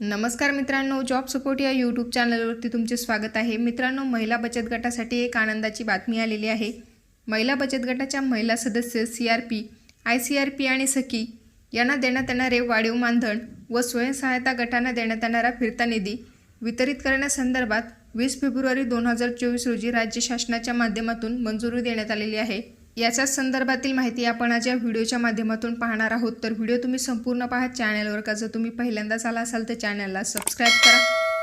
नमस्कार मित्रांनो job support या यूट्यूब चॅनलवरती तुमचे स्वागत आहे. मित्रांनो महिला बचत गटासाठी एक आनंदाची बातमी आलेली आहे. महिला बचत गटाच्या महिला सदस्य C R P I C R P आणि सखी यांना देण्यात येणारे वाढीव मानधन व स्वयंसहायता गटांना देण्यात येणारा फिरता निधी वितरित करण्यासंदर्भात वीस फेब्रुवारी दोन हजार चोवीस रोजी राज्य शासनाच्या माध्यमातून मंजुरी देण्यात आलेली आहे. याच्याच संदर्भातील माहिती आपण आज या व्हिडिओच्या माध्यमातून पाहणार आहोत. तर व्हिडिओ तुम्ही संपूर्ण पाहा चॅनलवर का? जर तुम्ही पहिल्यांदाच आला असाल तर चॅनलला सबस्क्राईब करा.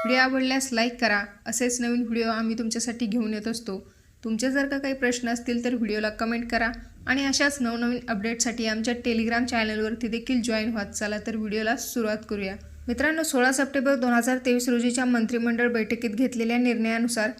व्हिडिओ आवडल्यास लाईक करा. असेच नवीन व्हिडिओ आम्ही तुमच्यासाठी घेऊन येत असतो. तुमचे जर का काही प्रश्न असतील तर व्हिडिओला कमेंट करा आणि अशाच नवनवीन अपडेटसाठी आमच्या टेलिग्राम चॅनलवरती देखील जॉईन व्हात चला तर व्हिडिओला सुरुवात करूया. मित्रांनो सोळा सप्टेंबर दोन हजार तेवीस रोजीच्या मंत्रिमंडळ बैठकीत घेतलेल्या निर्णयानुसार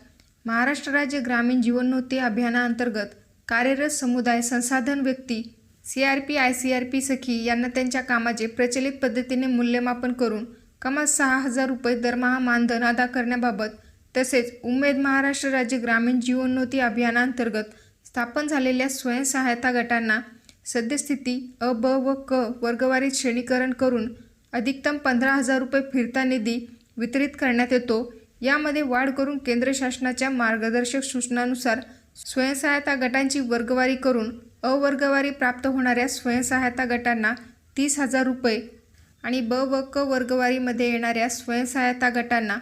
महाराष्ट्र राज्य ग्रामीण जीवनोन्नती अभियानाअंतर्गत कार्यरत समुदाय संसाधन व्यक्ती C R P I C R P सखी यांना त्यांच्या कामाचे प्रचलित पद्धतीने मूल्यमापन करून कमाल सहा हजार रुपये दरमहा मानधन अदा करण्याबाबत तसेच उमेद महाराष्ट्र राज्य ग्रामीण जीवनोन्नती अभियानांतर्गत स्थापन झालेल्या स्वयंसहायता गटांना सद्यस्थिती अ ब व क वर्गवारीत श्रेणीकरण करून अधिकतम पंधरा हजार रुपये फिरता निधी वितरित करण्यात येतो. यामध्ये वाढ करून केंद्र शासनाच्या मार्गदर्शक सूचनानुसार स्वयंसहायता गटांची वर्गवारी करून अवर्गवारी प्राप्त होणाऱ्या स्वयंसहायता गटांना तीस हजार रुपये आणि ब व क वर्गवारीमध्ये येणाऱ्या स्वयंसहायता गटांना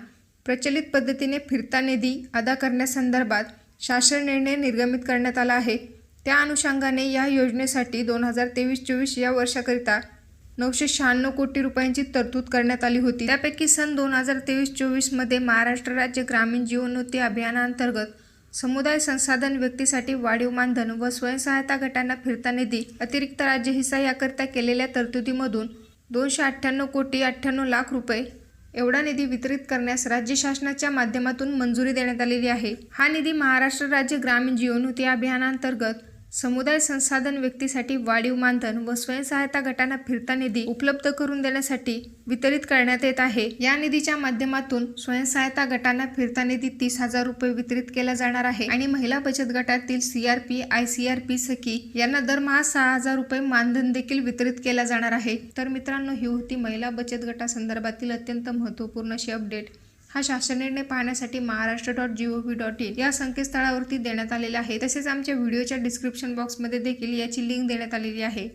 प्रचलित पद्धतीने फिरता निधी अदा करण्यासंदर्भात शासन निर्णय निर्गमित करण्यात आला आहे. त्या अनुषंगाने या योजनेसाठी दोन हजार तेवीस चोवीस या वर्षाकरिता नऊशे शहाण्णव कोटी रुपयांची तरतूद करण्यात आली होती. त्यापैकी सन दोन हजार तेवीस चोवीसमध्ये महाराष्ट्र राज्य ग्रामीण जीवनोन्नती अभियानाअंतर्गत समुदाय संसाधन व्यक्तीसाठी वाढीव मानधन व स्वयंसहायता गटांना फिरता निधी अतिरिक्त राज्य हिस्सा याकरिता केलेल्या तरतुदीमधून दोनशे अठ्ठ्याण्णव कोटी अठ्ठ्याण्णव लाख रुपये एवढा निधी वितरित करण्यास राज्य शासनाच्या माध्यमातून मंजुरी देण्यात आलेली आहे. हा निधी महाराष्ट्र राज्य ग्रामीण जीवनोती अभियानांतर्गत समुदाय संसाधन व्यक्तीसाठी वाढीव मानधन व स्वयंसहायता गटांना फिरता निधी उपलब्ध करून देण्यासाठी वितरित करण्यात येत आहे. या निधीच्या माध्यमातून स्वयंसहायता गटांना फिरता निधी तीस हजार रुपये वितरित केला जाणार आहे आणि महिला बचत गटातील CRP I C R P सखी यांना दरमहा सहा हजार रुपये मानधन देखील वितरित केला जाणार आहे. तर मित्रांनो ही होती महिला बचत गटासंदर्भातील अत्यंत महत्त्वपूर्ण अशी अपडेट. हा शासन निर्णय पाहण्यासाठी Maharashtra dot G O V dot in या संकेतस्थळावरती देण्यात आलेला आहे. तसेच आमच्या व्हिडिओच्या डिस्क्रिप्शन बॉक्समध्ये देखील याची लिंक देण्यात आलेली आहे.